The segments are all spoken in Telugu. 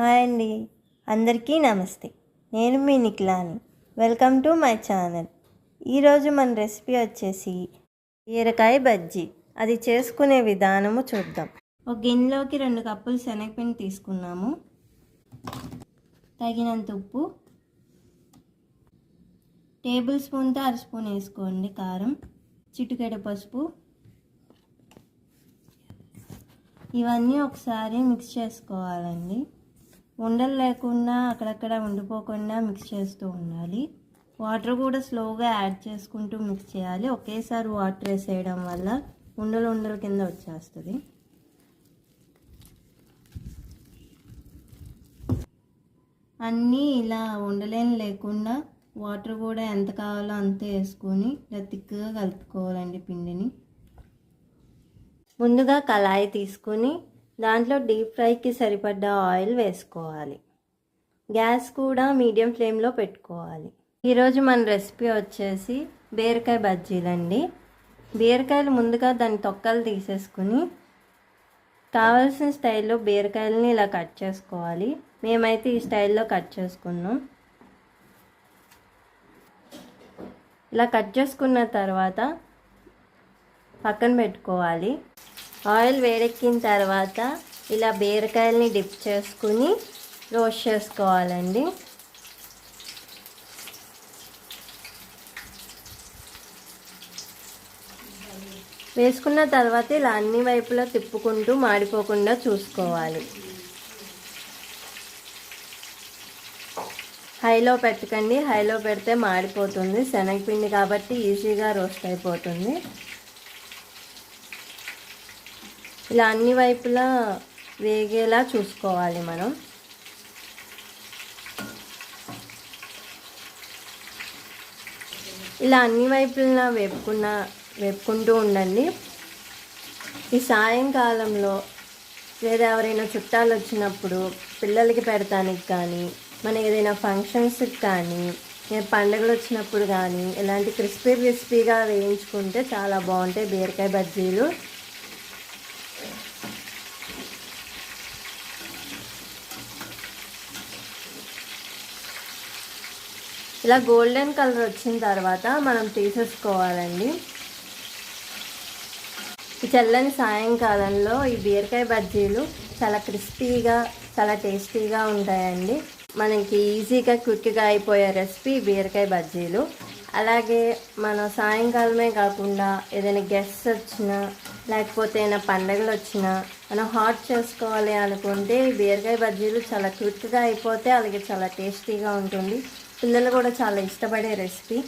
హాయ్ అండి. అందరికీ నమస్తే. నేను మీ నిఖిలాని. Welcome to my channel. ఈరోజు మన రెసిపీ వచ్చేసి బీరకాయ బజ్జీ. అది చేసుకునే విధానము చూద్దాం. ఒక గిన్నెలోకి రెండు కప్పులు శనగపిండి తీసుకున్నాము. తగినంత ఉప్పు. టేబుల్ స్పూన్తో అర స్పూన్ వేసుకోండి కారం. చిటికెడ పసుపు. ఇవన్నీ ఒకసారి మిక్స్ చేసుకోవాలండి. ఉండలు లేకుండా అక్కడక్కడ ఉండిపోకుండా మిక్స్ చేస్తూ ఉండాలి. వాటర్ కూడా స్లోగా యాడ్ చేసుకుంటూ మిక్స్ చేయాలి. ఒకేసారి వాటర్ వేసేయడం వల్ల ఉండలు ఉండలు కింద వచ్చేస్తుంది. అన్నీ ఇలా ఉండలేని లేకుండా వాటర్ కూడా ఎంత కావాలో అంతే వేసుకొని ఇలా తిక్కుగా కలుపుకోవాలండి పిండిని. ముందుగా కళాయి తీసుకుని దాంట్లో డీప్ ఫ్రైకి సరిపడ్డ ఆయిల్ వేసుకోవాలి. గ్యాస్ కూడా మీడియం ఫ్లేమ్లో పెట్టుకోవాలి. ఈరోజు మన రెసిపీ వచ్చేసి బీరకాయ బజ్జీలండి. బీరకాయలు ముందుగా దాని తొక్కలు తీసేసుకుని కావాల్సిన స్టైల్లో బీరకాయలని ఇలా కట్ చేసుకోవాలి. మేమైతే ఈ స్టైల్లో కట్ చేసుకున్నాం. ఇలా కట్ చేసుకున్న తర్వాత పక్కన పెట్టుకోవాలి. ఆయిల్ వేడెక్కిన తర్వాత ఇలా బీరకాయలని డిప్ చేసుకుని రోస్ట్ చేసుకోవాలండి. వేసుకున్న తర్వాత ఇలా అన్ని వైపులా తిప్పుకుంటూ మాడిపోకుండా చూసుకోవాలి. హైలో పెట్టకండి. హైలో పెడితే మాడిపోతుంది. శనగపిండి కాబట్టి ఈజీగా రోస్ట్ అయిపోతుంది. ఇలా అన్ని వైపులా వేగేలా చూసుకోవాలి మనం. ఇలా అన్ని వైపులా వేపుకున్న వేపుకుంటూ ఉండండి. ఈ సాయంకాలంలో లేదా ఎవరైనా చుట్టాలు వచ్చినప్పుడు పిల్లలకి పెడతానికి కానీ మన ఏదైనా ఫంక్షన్స్కి కానీ పండుగలు వచ్చినప్పుడు కానీ ఇలాంటి క్రిస్పీ క్రిస్పీగా వేయించుకుంటే చాలా బాగుంటాయి బీరకాయ బజ్జీలు. ఇలా గోల్డెన్ కలర్ వచ్చిన తర్వాత మనం తీసేసుకోవాలండి. చల్లని సాయంకాలంలో ఈ బీరకాయ బజ్జీలు చాలా క్రిస్పీగా చాలా టేస్టీగా ఉంటాయండి. మనకి ఈజీగా క్విక్గా అయిపోయే రెసిపీ బీరకాయ బజ్జీలు. అలాగే మనం సాయంకాలమే కాకుండా ఏదైనా గెస్ట్స్ వచ్చినా లేకపోతే ఏమైనా పండగలు వచ్చినా మనం హాట్ చేసుకోవాలి అనుకుంటే బీరకాయ బజ్జీలు చాలా క్విక్గా అయిపోతే అలాగే చాలా టేస్టీగా ఉంటుంది. పిల్లలు కూడా చాలా ఇష్టపడే రెసిపీ.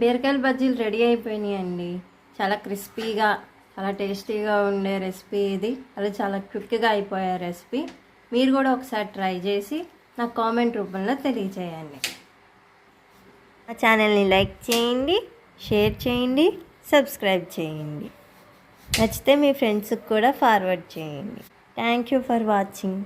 బీరకాయల బజ్జీలు రెడీ అయిపోయినాయండి. చాలా క్రిస్పీగా చాలా టేస్టీగా ఉండే రెసిపీ ఇది. అలా చాలా క్విక్గా అయిపోయే రెసిపీ. మీరు కూడా ఒకసారి ట్రై చేసి నాకు కామెంట్ రూపంలో తెలియచేయండి. మా ఛానల్ని లైక్ చేయండి షేర్ చేయండి సబ్స్క్రైబ్ చేయండి. నచ్చితే మీ ఫ్రెండ్స్కి కూడా ఫార్వర్డ్ చేయండి. Thank you for watching.